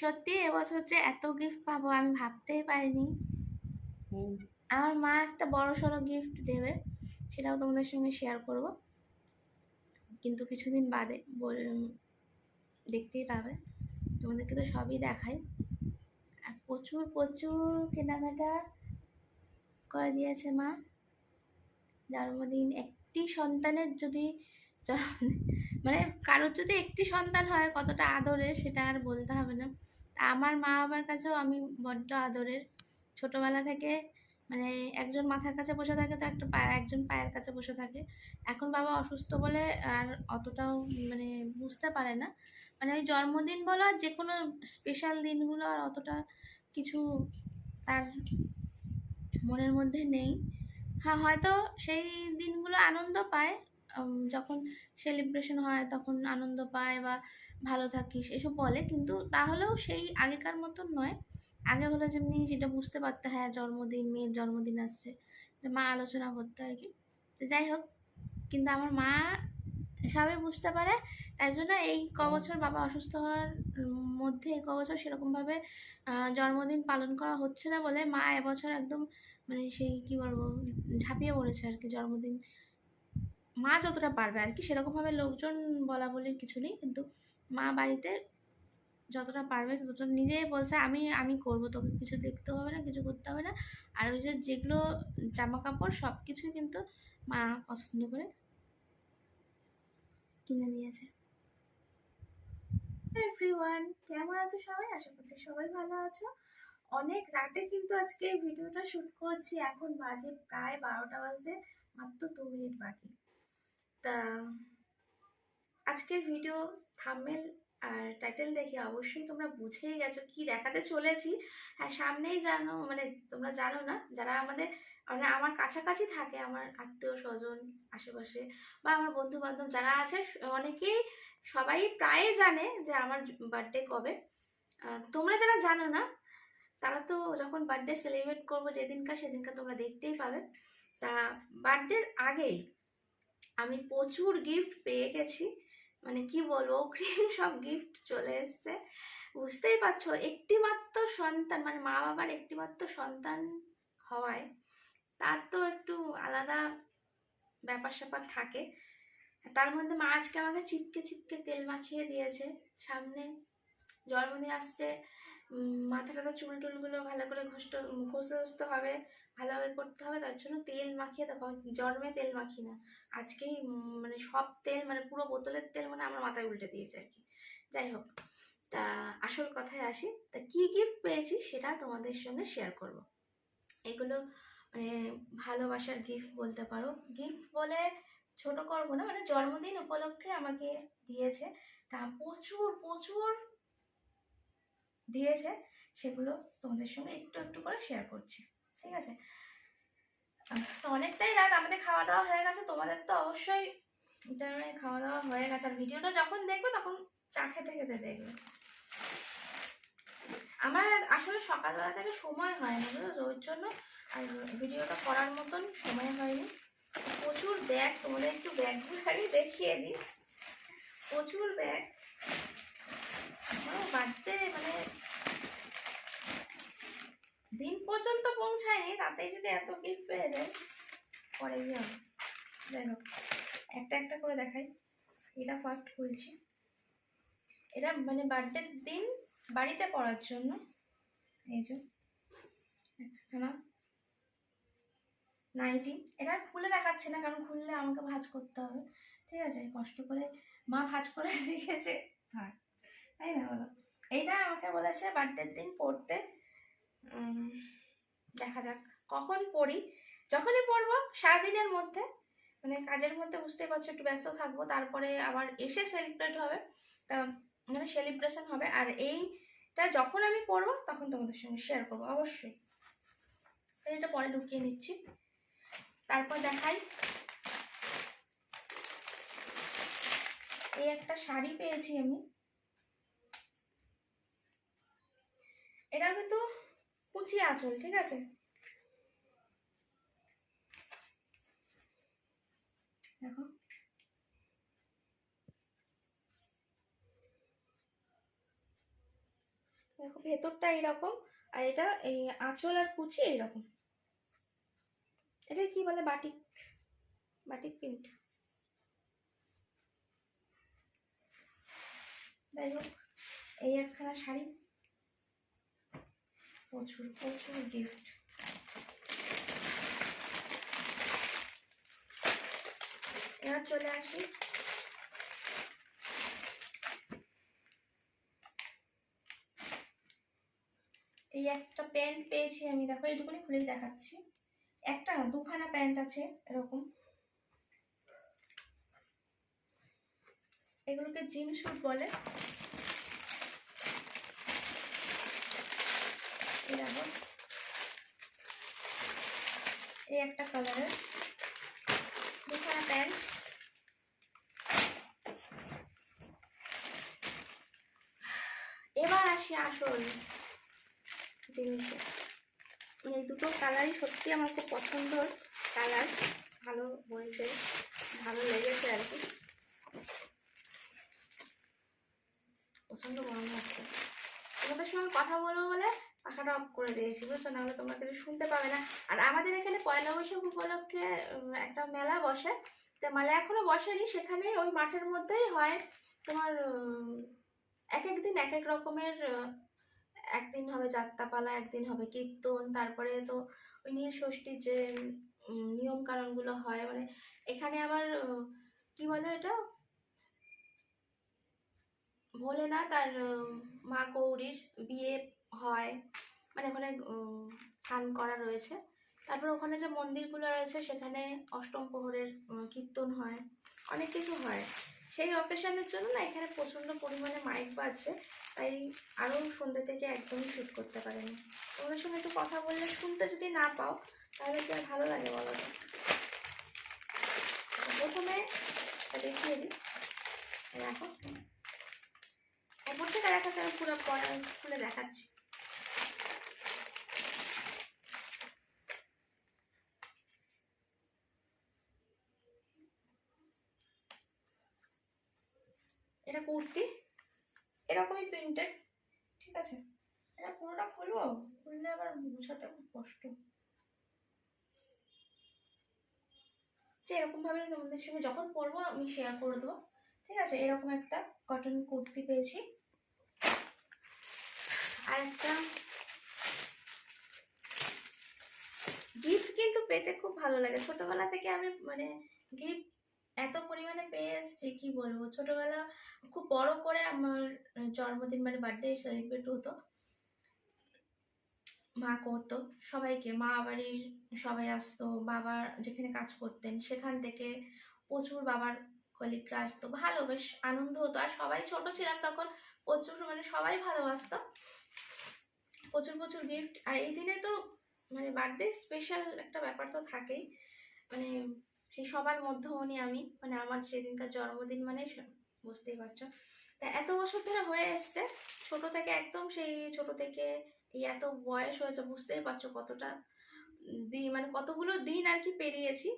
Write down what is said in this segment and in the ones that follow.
সত্যি এবছর যে এত গিফট পাবো আমি ভাবতেই পারিনি। আমার মা একটা বড় সড়ো গিফট দেবে সেটাও তোমাদের সঙ্গে শেয়ার করব। কিন্তু কিছুদিন বাদে বল- দেখতেই পাবে। তোমাদেরকে তো সবই দেখাই। আর প্রচুর প্রচুর কেনাকাটা করে দিয়েছে মা। জন্মদিন একটি সন্তানের যদি জন্মদিন মানে কারোর যদি একটি সন্তান হয় কতটা আদরের সেটা আর বলতে হবে না। আমার মা বাবার কাছেও আমি বড্ড আদরের। ছোটবেলা থেকে মানে একজন মাথার কাছে বসে থাকে তো একটা পায়ে একজন পায়ের কাছে বসে থাকে। এখন বাবা অসুস্থ বলে আর অতটাও মানে বুঝতে পারে না। মানে ওই জন্মদিন বলো আর যে কোনো স্পেশাল দিনগুলো আর অতটা কিছু তার মনের মধ্যে নেই। হ্যাঁ হয়তো সেই দিনগুলো আনন্দ পায়। যখন সেলিব্রেশন হয়, তখন আনন্দ পায় বা ভালো থাকিস, এসব বলে। কিন্তু তাহলেও সেই আগেকার মতন নয়। আগে হলে যেমনি যেটা বুঝতে পারতে হ্যাঁ জন্মদিন, মেয়ের জন্মদিন আসছে মা আলোচনা করতে আর কি। তো যাই হোক, কিন্তু আমার মা সবাই বুঝতে পারে, তাই জন্য এই ক বছর বাবা অসুস্থ হওয়ার মধ্যে এই ক বছর সেরকমভাবে জন্মদিন পালন করা হচ্ছে না বলে মা এবছর একদম মানে সেই কি বলব, ঝাঁপিয়ে পড়েছে আর কি জন্মদিন মা যতটা পারবে আর কি, সেরকমভাবে লোকজন বলা বলির কিছু নেই, কিন্তু মা বাড়িতে যতটা পারবে ততটা নিজে বলছে, আমি আমি করব, তোকে কিছু দেখতে হবে না, কিছু করতে হবে না। আর ওই যে যেগুলো জামা কাপড় সব কিছুই কিন্তু মা পছন্দ করে কিনে দিয়েছে এভরিওয়ান কেমন আছো সবাই? আশা করছি সবাই ভালো আছো। অনেক রাতে কিন্তু আজকে ভিডিওটা শুট করছি, এখন বাজে প্রায় বারোটা বাজতে মাত্র দু মিনিট বাকি। তা, আজকের ভিডিও থাম্বনেল আর টাইটেল দেখে অবশ্যই তোমরা বুঝেই গেছো কি দেখাতে চলেছি। হ্যাঁ সামনেই জানো মানে তোমরা জানো না, যারা আমাদের মানে আমার কাছাকাছি থাকে, আমার আত্মীয় স্বজন, আশেপাশে বা আমার বন্ধু বান্ধব যারা আছে অনেকেই সবাই প্রায় জানে যে আমার বার্থডে কবে। তোমরা যারা জানো না, তারা তো যখন বার্থডে সেলিব্রেট করব যেদিনকার, সেদিনকার তোমরা দেখতেই পাবে। তা বার্থডের আগেই আমি প্রচুর গিফট পেয়ে গেছি। মানে কি বলব অগ্রিম সব গিফট চলে এসছে। বুঝতেই পারছ, একটিমাত্র সন্তান মানে মা বাবার একটিমাত্র সন্তান হওয়ায় তার তো একটু আলাদা ব্যাপার স্যাপার থাকে। তার মধ্যে মা আজকে আমাকে চিপকে চিপকে তেল মাখিয়ে দিয়েছে সামনে। জন্মদিন আসছে মাথা টাথা চুল টুলগুলো ভালো করে ঘষতে ঘষতে ঘষতে হবে, ভালোভাবে করতে হবে, তার জন্য তেল মাখিয়ে দেখো জন্মে তেল মাখি না, আজকেই মানে সব তেল মানে পুরো বোতলের তেল মানে আমার মাথায় উল্টে দিয়েছে আর কি। যাই হোক, তা আসল কথায় আসি, তা কি গিফট পেয়েছি সেটা তোমাদের সঙ্গে শেয়ার করব। এগুলো মানে ভালোবাসার গিফট বলতে পারো। গিফট বলে ছোট করব না মানে জন্মদিন উপলক্ষে আমাকে দিয়েছে। তা প্রচুর প্রচুর দিয়েছে, সেগুলো তোমাদের সঙ্গে একটু একটু করে শেয়ার করছি, ঠিক আছে? তো অনেকটাই রাত, আমাদের খাওয়া দাওয়া হয়ে গেছে, তোমাদের তো অবশ্যই টাইমে খাওয়া দাওয়া হয়ে গেছে, আর ভিডিওটা যখন দেখবে তখন চা খেতে খেতে দেখবে। আমার আসলে সকালবেলা থেকে সময় হয় না, বুঝেছ? ওর জন্য আর ভিডিওটা করার মতন সময় হয়নি। প্রচুর ব্যাগ তোমাদের একটু ব্যাগগুলো আগে দেখিয়ে দিই। প্রচুর ব্যাগ বাড়তে মানে দিন পর্যন্ত পৌঁছায়নি, তাতেই যদি এত গিফট পেয়ে যায় পরে হবে যাই হোক, একটা একটা করে দেখাই। এটা ফার্স্ট খুলছি। এটা মানে বার্থডের দিন বাড়িতে পড়ার জন্য। এই যে না নাইটি এটা খুলে দেখাচ্ছি না, কারণ খুললে আমাকে ভাঁজ করতে হবে। ঠিক আছে, কষ্ট করে মা ভাঁজ করে রেখেছে। থাক। তাই না বলো এইটা আমাকে বলেছে বার্থডের দিন পড়তে। দেখা যাক কখন পড়ি। যখনই পড়ব, সারাদিনের মধ্যে। মানে কাজের মধ্যে বুঝতেই পারছ, একটু ব্যস্ত থাকব। তারপরে আবার এসে সেলিব্রেট হবে। তা মানে সেলিব্রেশন হবে। আর এইটা যখন আমি পড়ব, তখন তোমাদের সঙ্গে শেয়ার করব, অবশ্যই। এটা পরে ঢুকিয়ে নিচ্ছি। তারপর দেখাই। এই একটা শাড়ি পেয়েছি আমি। এটা কিন্তু কুচি আঁচল, ঠিক আছে? দেখো, ভেতরটা এইরকম, আর এটা এই আঁচল আর কুচি এইরকম। এটা কি বলে বাটিক? Batik print. যাই হোক, এই একখানা শাড়ি। প্রচুর প্রচুর গিফট এবার চলে আসি। এই একটা প্যান্ট পেয়েছি আমি, দেখো এইটুকুনি খুলেই দেখাচ্ছি। একটা না, দুখানা প্যান্ট আছে এরকম। এগুলোকে জিম স্যুট বলে। এই একটা কালারের দুখানা প্যান্ট এবার আসি আসল জিনিসে। এই দুটো কালারই সত্যি আমার খুব পছন্দর কালার ভালো হয়েছে, ভালো লেগেছে আর কি। প্রচণ্ড গরম লাগছে তোমাদের সঙ্গে কথা বলব বলে পাখাটা অফ করে দিয়েছি, বুঝছ? নাহলে তোমরা কিছু শুনতে পাবে না। আর আমাদের এখানে পয়লা বৈশাখ উপলক্ষে একটা মেলা বসে। তো মেলা এখনও বসেনি সেখানে ওই মাঠের মধ্যেই হয়। তোমার এক এক দিন এক এক রকমের একদিন হবে যাত্রাপালা, একদিন হবে কীর্তন, তারপরে তো ওই নীল ষষ্ঠীর যে নিয়ম কানুনগুলো হয় মানে এখানে আবার কি বলে এটা ভোলেনাথ আর মা গৌরীর বিয়ে হয় মানে ওখানে উম, থান করা রয়েছে। তারপর ওখানে যে মন্দিরগুলো রয়েছে সেখানে অষ্টম প্রহরের কীর্তন হয় অনেক কিছু হয়। সেই অকেশনের জন্য না এখানে প্রচণ্ড পরিমাণে মাইক বাজছে তাই আরও সন্ধ্যে থেকে একদমই শ্যুট করতে পারেনি। তোমাদের সঙ্গে একটু কথা বললে শুনতে যদি না পাও তাহলে কি আর ভালো লাগে বলো? প্রথমে দেখিয়ে দিই। দেখো। ওপর থেকে দেখাচ্ছে আমি পুরো পরে খুলে দেখাচ্ছি। কুর্তি, এরকমই প্রিন্টেড ঠিক আছে? এটা পুরোটা খুলবো? খুললে আবার গুছাতে খুব কষ্ট। যে এরকম ভাবে তোমাদের সঙ্গে যখন পরবো, আমি শেয়ার করে দেবো। ঠিক আছে? এরকম একটা কটন কুর্তি পেয়েছি। আর একটা গিফট কিন্তু পেতে খুব ভালো লাগে। ছোটবেলা থেকে আমি মানে গিফট এত পরিমাণে পেয়ে এসেছি, কি বলব? ছোটবেলা খুব বড় করে আমার জন্মদিন মানে বার্থডে সেলিব্রেট হতো। মা করতো, সবাইকে, মা বাড়ির সবাই আসতো, বাবা যেখানে কাজ করতেন সেখান থেকে প্রচুর বাবার কলিগরা আসতো, ভালো, বেশ আনন্দ হতো। আর সবাই ছোট ছিলাম তখন, প্রচুর মানে সবাই ভালোবাসতো। প্রচুর প্রচুর গিফট আর এই দিনে তো মানে বার্থডে স্পেশাল একটা ব্যাপার তো থাকেই। মানে সেই সবার মধ্যমণি আমি। মানে আমার সেদিনকার জন্মদিন মানে বুঝতেই পারছ। তা এত বছর ধরে হয়ে এসছে, ছোট থেকে একদম সেই ছোট থেকে এই এত বয়স হয়েছে, বুঝতেই পারছ কতটা দিন মানে কতগুলো দিন আর কি পেরিয়েছি।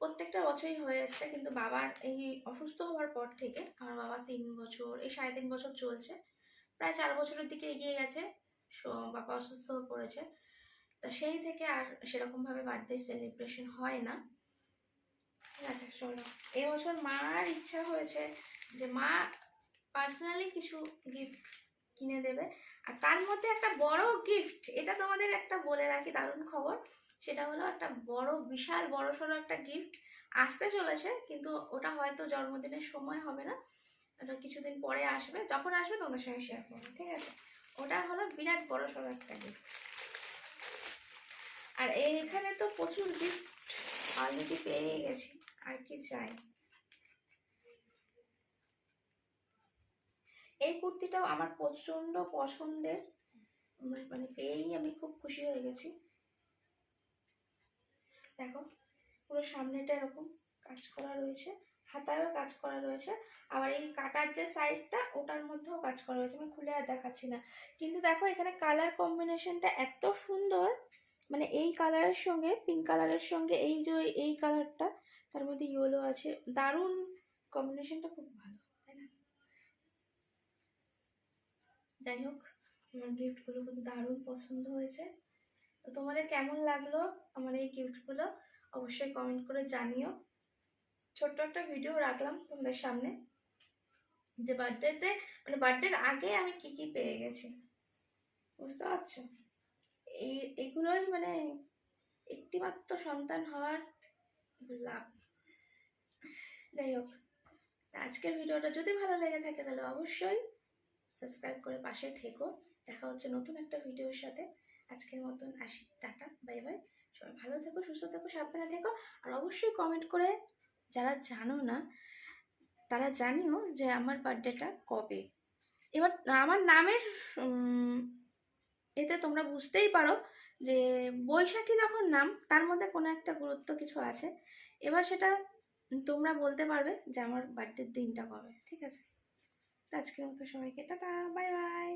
প্রত্যেকটা বছরই হয়ে এসছে, কিন্তু বাবার এই অসুস্থ হওয়ার পর থেকে আমার বাবা তিন বছর, এই সাড়ে তিন বছর চলছে। প্রায় চার বছরের দিকে এগিয়ে গেছে বাবা অসুস্থ হয়ে পড়েছে। তা সেই থেকে আর সেরকমভাবে বার্থডে সেলিব্রেশন হয় না। আছে চলো এবছর মার ইচ্ছা হয়েছে যে মা পার্সোনালি কিছু গিফট কিনে দেবে। আর তার মধ্যে একটা বড় গিফট এটা তোমাদের একটা বলে রাখি, দারুণ খবর। সেটা হলো একটা বড়, বিশাল, বড় সড়ো একটা গিফট আসতে চলেছে, কিন্তু ওটা হয়তো জন্মদিনের সময় হবে না। ওটা কিছুদিন পরে আসবে। যখন আসবে তোমাদের সঙ্গে শেয়ার করব, ঠিক আছে? ওটা হলো বিরাট বড় সড়ো একটা গিফট আর এইখানে তো প্রচুর গিফট অলরেডি পেয়ে গেছি। আর কি চাই? এই কুর্তিটাও আমার প্রচণ্ড পছন্দের। মানে পেয়েই আমি খুব খুশি হয়ে গেছি। দেখো, পুরো সামনেটা এরকম কাজ করা রয়েছে। হাতায়ও কাজ করা রয়েছে। আবার এই কাটার যে সাইডটা ওটার মধ্যেও কাজ করা রয়েছে। আমি খুলে আর দেখাচ্ছি না। কিন্তু দেখো, এখানে কালার কম্বিনেশনটা এত সুন্দর। মানে এই কালারের সঙ্গে পিঙ্ক কালারের সঙ্গে এই যে এই কালারটা তার মধ্যে ইয়েলো আছে। দারুণ কম্বিনেশনটা খুব ভালো, তাই না? যাই হোক, আমার গিফটগুলো খুব দারুণ পছন্দ হয়েছে। তো তোমাদের কেমন লাগল আমার এই গিফটগুলো অবশ্যই কমেন্ট করে জানিও। ছোট্ট একটা ভিডিও রাখলাম তোমাদের সামনে, যে বার্থডেতে মানে বার্থডের আগে আমি কি কি পেয়ে গেছি, বুঝতে পারছ? এই, এগুলোই মানে একটিমাত্র সন্তান হওয়ার লাভ। যাই হোক আজকের ভিডিওটা যদি ভালো লেগে থাকে তাহলে অবশ্যই সাবস্ক্রাইব করে পাশে থেকো। দেখা হচ্ছে নতুন একটা ভিডিওর সাথে। আজকের মতন আসি। Tata, bye bye. সবাই ভালো থেকো, সুস্থ থেকো, সাবধানে থেকো। আর অবশ্যই কমেন্ট করে যারা জানো না, তারা জানিও যে আমার বার্থডেটা কবে। এবার আমার নামের এতে তোমরা বুঝতেই পারো যে বৈশাখী যখন নাম, তার মধ্যে কোনো একটা গুরুত্ব কিছু আছে। এবার সেটা তোমরা বলতে পারবে যে আমার বার্থডের দিনটা কবে, ঠিক আছে? আজকের মতো সবাইকে, টাটা, বাই বাই!